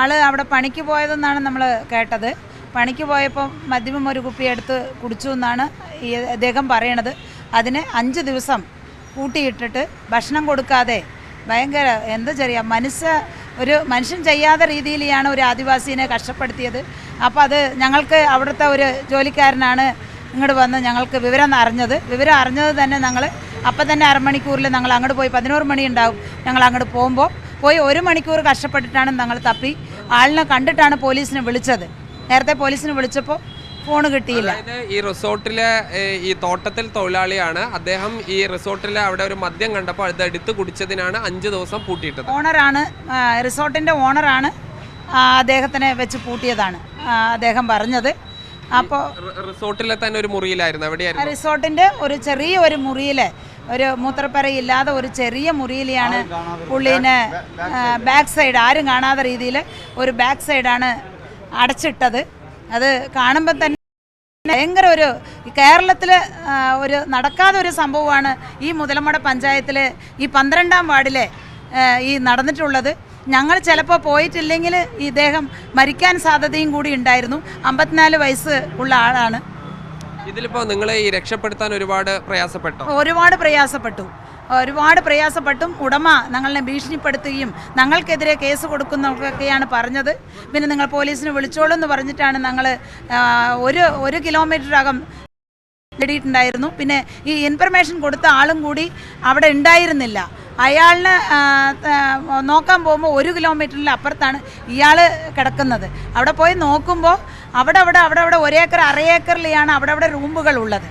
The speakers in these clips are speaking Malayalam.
ആൾ അവിടെ പണിക്ക് പോയതെന്നാണ് നമ്മൾ കേട്ടത്. പണിക്ക് പോയപ്പോൾ മദ്യമം ഒരു കുപ്പി എടുത്ത് കുടിച്ചു എന്നാണ് ഈ അദ്ദേഹം പറയണത്. അതിന് അഞ്ച് ദിവസം കൂട്ടിയിട്ടിട്ട് ഭക്ഷണം കൊടുക്കാതെ ഭയങ്കര എന്താ ചെറിയ മനുഷ്യ ഒരു മനുഷ്യൻ ചെയ്യാത്ത രീതിയിലാണ് ഒരു ആദിവാസീനെ കഷ്ടപ്പെടുത്തിയത്. അപ്പോൾ അത് ഞങ്ങൾക്ക് അവിടുത്തെ ഒരു ജോലിക്കാരനാണ് ഇങ്ങോട്ട് വന്ന് ഞങ്ങൾക്ക് വിവരം അറിഞ്ഞത്. വിവരം അറിഞ്ഞത് തന്നെ ഞങ്ങൾ അപ്പം തന്നെ അരമണിക്കൂറിൽ ഞങ്ങൾ അങ്ങോട്ട് പോയി പതിനോറ് മണി ഉണ്ടാവും ഞങ്ങൾ അങ്ങോട്ട് പോകുമ്പോൾ. പോയി ഒരു മണിക്കൂർ കഷ്ടപ്പെട്ടിട്ടാണ് ഞങ്ങൾ തപ്പി. ആളിനെ കണ്ടിട്ടാണ് പോലീസിനെ വിളിച്ചത്. നേരത്തെ പോലീസിനെ വിളിച്ചപ്പോൾ ഫോൺ കിട്ടിയില്ല. ഈ റിസോർട്ടിലെ ഈ തോട്ടത്തിൽ തൊഴിലാളിയാണ്. അദ്ദേഹം ഈ റിസോർട്ടിലെ അവിടെ ഒരു മദ്യം കണ്ടപ്പോൾ അത് എടുത്ത് കുടിച്ചതിനാണ് അഞ്ച് ദിവസം പൂട്ടിയിട്ടത്. ഓണറാണ് റിസോർട്ടിന്റെ ഓണറാണ് അദ്ദേഹത്തിനെ വെച്ച് പൂട്ടിയതാണ് അദ്ദേഹം പറഞ്ഞത്. അപ്പോൾ റിസോർട്ടിലെ തന്നെ ഒരു മുറിയിലായിരുന്നു. എവിടെയായിരുന്നു? റിസോർട്ടിന്റെ ഒരു ചെറിയ ഒരു മുറിയിൽ ഒരു മൂത്രപ്പരയില്ലാതെ ഒരു ചെറിയ മുറിയിലാണ് പുള്ളീനെ ബാക്ക് സൈഡ് ആരും കാണാത്ത രീതിയിൽ ഒരു ബാക്ക് സൈഡാണ് അടച്ചിട്ടത്. അത് കാണുമ്പോൾ തന്നെ ഭയങ്കര ഒരു കേരളത്തിൽ ഒരു നടക്കാത്ത ഒരു സംഭവമാണ് ഈ മുതലമട പഞ്ചായത്തിൽ ഈ പന്ത്രണ്ടാം വാർഡിലെ ഈ നടന്നിട്ടുള്ളത്. ഞങ്ങൾ ചിലപ്പോൾ പോയിട്ടില്ലെങ്കിൽ ഇദ്ദേഹം മരിക്കാൻ സാധ്യതയും കൂടി ഉണ്ടായിരുന്നു. അമ്പത്തിനാല് വയസ്സ് ഉള്ള ആളാണ്. ഇതിലിപ്പോ നിങ്ങളെ ഈ രക്ഷപ്പെടുത്താൻ ഒരുപാട് പ്രയാസപ്പെട്ടു? ഒരുപാട് പ്രയാസപ്പെട്ടു. ഒരുപാട് പ്രയാസപ്പെട്ടും ഉടമ ഞങ്ങളെ ഭീഷണിപ്പെടുത്തുകയും ഞങ്ങൾക്കെതിരെ കേസ് കൊടുക്കുന്നൊക്കെയാണ് പറഞ്ഞത്. പിന്നെ നിങ്ങൾ പോലീസിനെ വിളിച്ചോളൂ എന്ന് പറഞ്ഞിട്ടാണ് ഞങ്ങൾ ഒരു ഒരു കിലോമീറ്ററകം നേടിയിട്ടുണ്ടായിരുന്നു. പിന്നെ ഈ ഇൻഫർമേഷൻ കൊടുത്ത ആളും കൂടി അവിടെ ഉണ്ടായിരുന്നില്ല. അയാളിനെ നോക്കാൻ പോകുമ്പോൾ ഒരു കിലോമീറ്ററിൽ അപ്പുറത്താണ് ഇയാൾ കിടക്കുന്നത്. അവിടെ പോയി നോക്കുമ്പോൾ അവിടെ അവിടെ അവിടെ അവിടെ ഒരേക്കർ അരയേക്കറിലാണ് അവിടെ അവിടെ റൂമുകൾ ഉള്ളത്.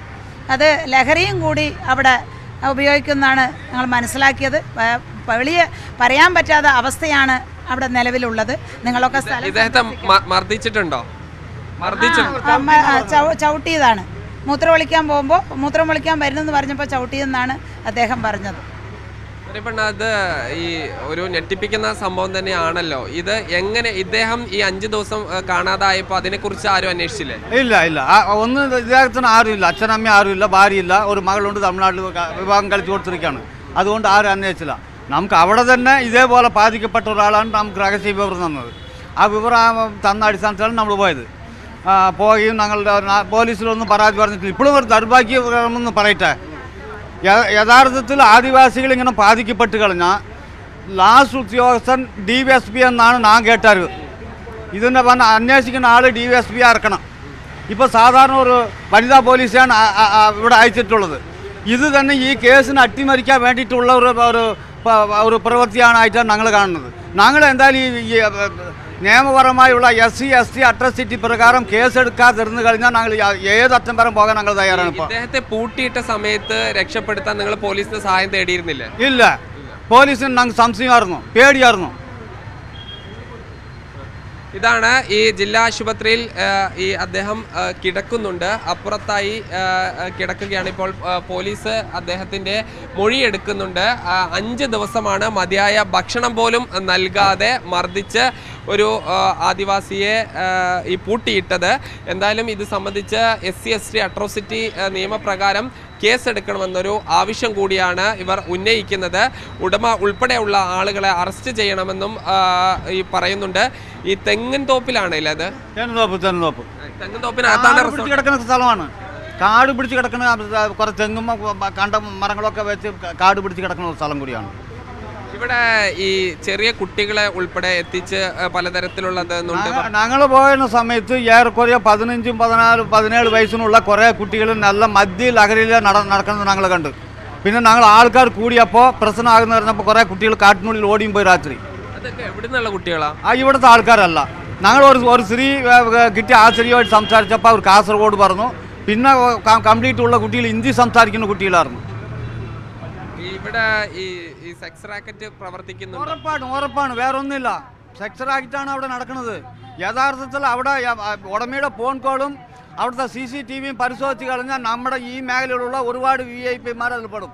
അത് ലഹരിയും കൂടി അവിടെ ഉപയോഗിക്കുന്നതാണ് ഞങ്ങൾ മനസ്സിലാക്കിയത്. വെളിയെ വലിയ പറയാൻ പറ്റാത്ത അവസ്ഥയാണ് അവിടെ നിലവിലുള്ളത്. നിങ്ങളൊക്കെ സ്ഥലം ഇദ്ദേഹത്തെ മർദ്ദിച്ചിട്ടുണ്ടോ? ചവിട്ടിയതാണ്. മൂത്രം ഒളിക്കാൻ പോകുമ്പോൾ മൂത്രം ഒളിക്കാൻ വരുന്നെന്ന് പറഞ്ഞപ്പോൾ ചവിട്ടിയെന്നാണ് അദ്ദേഹം പറഞ്ഞത്. അത് ഈ ഒരു ഞെട്ടിപ്പിക്കുന്ന സംഭവം തന്നെയാണല്ലോ. ഇത് എങ്ങനെ ഇദ്ദേഹം ഈ അഞ്ചു ദിവസം കാണാതായപ്പോൾ അതിനെക്കുറിച്ച് ആരും അന്വേഷിച്ചില്ലേ? ഇല്ല ഇല്ല. ഒന്നും ഇദ്ദേഹത്തിന് ആരുമില്ല. അച്ഛനമ്മ ഭാര്യ ഇല്ല ഒരു മകളുണ്ട്. തമിഴ്നാട്ടിൽ വിവാഹം കളിച്ചു കൊടുത്തിരിക്കുകയാണ്. അതുകൊണ്ട് ആരും അന്വേഷിച്ചില്ല. നമുക്ക് അവിടെ തന്നെ ഇതേപോലെ ബാധിക്കപ്പെട്ട ഒരാളാണ് നമുക്ക് രഹസ്യ വിവരം തന്നത്. ആ വിവരം തന്ന അടിസ്ഥാനത്തിലാണ് നമ്മൾ പോയത്. പോയി ഞങ്ങളുടെ പോലീസിലൊന്നും പരാതി പറഞ്ഞിട്ടില്ല. ഇപ്പോഴും ഒരു ദൗർഭാഗ്യകരമെന്ന് പറയട്ടെ. യഥാർത്ഥത്തിൽ ആദിവാസികൾ ഇങ്ങനെ ബാധിക്കപ്പെട്ട് കഴിഞ്ഞാൽ ലാസ്റ്റ് ഉദ്യോഗസ്ഥൻ ഡി വി എസ് പി എന്നാണ് ഞാൻ കേട്ടറിവ്. ഇതിന്റെ പറഞ്ഞ അന്വേഷിക്കുന്ന ആൾ ഡി വി എസ് പി ഇറക്കണം ഇപ്പോൾ സാധാരണ ഒരു വനിതാ പോലീസാണ് ആ- ആ- ആ ഇവിടെ അയച്ചിട്ടുള്ളത്. ഇത് തന്നെ ഈ കേസിന് അട്ടിമറിക്കാൻ വേണ്ടിയിട്ടുള്ള ഒരു ഒരു പ- ഒരു പ്രവൃത്തിയാണ് ആയിട്ടാണ് ഞങ്ങൾ കാണുന്നത്. ഞങ്ങൾ എന്തായാലും ഈ ഈ, ഏ, നിയമപരമായുള്ള S C S T atrocity പ്രകാരം കേസെടുക്കാതിരുന്നു കഴിഞ്ഞാൽ ഞങ്ങൾ ഏത് അറ്റം വരെ പോകാൻ ഞങ്ങൾ തയ്യാറാണ് ഇപ്പോൾ ഇദ്ദേഹത്തെ പൂട്ടിയിട്ട സമയത്ത് രക്ഷപ്പെടുത്താൻ നിങ്ങൾ പോലീസിന് സഹായം തേടിയിരുന്നില്ല? ഇല്ല. പോലീസിന് ഞങ്ങൾ സംശയമായിരുന്നു പേടിയായിരുന്നു. ഇതാണ് ഈ ജില്ലാ ആശുപത്രിയിൽ ഈ അദ്ദേഹം കിടക്കുന്നുണ്ട്. അപ്പുറത്തായി കിടക്കുകയാണ് ഇപ്പോൾ പോലീസ് അദ്ദേഹത്തിന്റെ മൊഴി എടുക്കുന്നുണ്ട്. അഞ്ച് ദിവസമാണ് മതിയായ ഭക്ഷണം പോലും നൽകാതെ മർദ്ദിച്ച് ഒരു ആദിവാസിയെ ഈ പൂട്ടിയിട്ടത്. എന്തായാലും ഇത് സംബന്ധിച്ച് S C S T atrocity നിയമപ്രകാരം കേസെടുക്കണമെന്നൊരു ആവശ്യം കൂടിയാണ് ഇവർ ഉന്നയിക്കുന്നത്. ഉടമ ഉൾപ്പെടെയുള്ള ആളുകളെ അറസ്റ്റ് ചെയ്യണമെന്നും ഈ പറയുന്നുണ്ട്. ഈ തെങ്ങിൻ തോപ്പിലാണല്ലേ അത്? തെങ്ങിൻ തോപ്പിനകത്താണ് കാട് പിടിച്ച് കിടക്കുന്ന സ്ഥലമാണ്. കാട് പിടിച്ച് കിടക്കുന്ന കുറേ തെങ്ങും കണ്ട മരങ്ങളൊക്കെ വെച്ച് കാട് പിടിച്ച് കിടക്കുന്ന സ്ഥലം കൂടിയാണ്. ഇവിടെ ഈ ചെറിയ കുട്ടികളെ ഉൾപ്പെടെ എത്തിച്ച് പലതരത്തിലുള്ളത് ഞങ്ങൾ പോയുന്ന സമയത്ത് ഏറെക്കുറെ പതിനഞ്ചും പതിനാല് പതിനേഴ് വയസ്സിനുള്ള കുറേ കുട്ടികൾ നല്ല മദ്യ ലഹരിയിൽ നട നടക്കുന്നത് ഞങ്ങൾ കണ്ട്. പിന്നെ ഞങ്ങൾ ആൾക്കാർ കൂടിയപ്പോൾ പ്രശ്നമാകുന്ന പറഞ്ഞപ്പോൾ കുറേ കുട്ടികൾ കാട്ടിനുള്ളിൽ ഓടിയും പോയി രാത്രി. അതൊക്കെ കുട്ടികളാണ് കുട്ടികളാ? ആ ഇവിടുത്തെ ആൾക്കാരല്ല. ഞങ്ങൾ ഒരു ഒരു സ്ത്രീ കിട്ടിയ ആ സ്ത്രീയുമായിട്ട് സംസാരിച്ചപ്പോൾ അവർ കാസർഗോഡ് പറഞ്ഞു. പിന്നെ കംപ്ലീറ്റ് ഉള്ള കുട്ടികൾ ഹിന്ദി സംസാരിക്കുന്ന കുട്ടികളായിരുന്നു. ഇവിടെ ഈ ഈ സെക്സ് റാക്കറ്റ് പ്രവർത്തിക്കുന്നു ഉറപ്പാണ് ഉറപ്പാണ്. വേറൊന്നുമില്ല. സെക്സ് റാക്കറ്റാണ് അവിടെ നടക്കുന്നത്. യഥാർത്ഥത്തിൽ അവിടെ ഉടമയുടെ ഫോൺ കോളും അവിടുത്തെ സി സി ടി വിയും പരിശോധിച്ച് കളഞ്ഞാൽ നമ്മുടെ ഈ മേഖലയിലുള്ള ഒരുപാട് വി ഐ പിമാർ അതിൽ പെടും.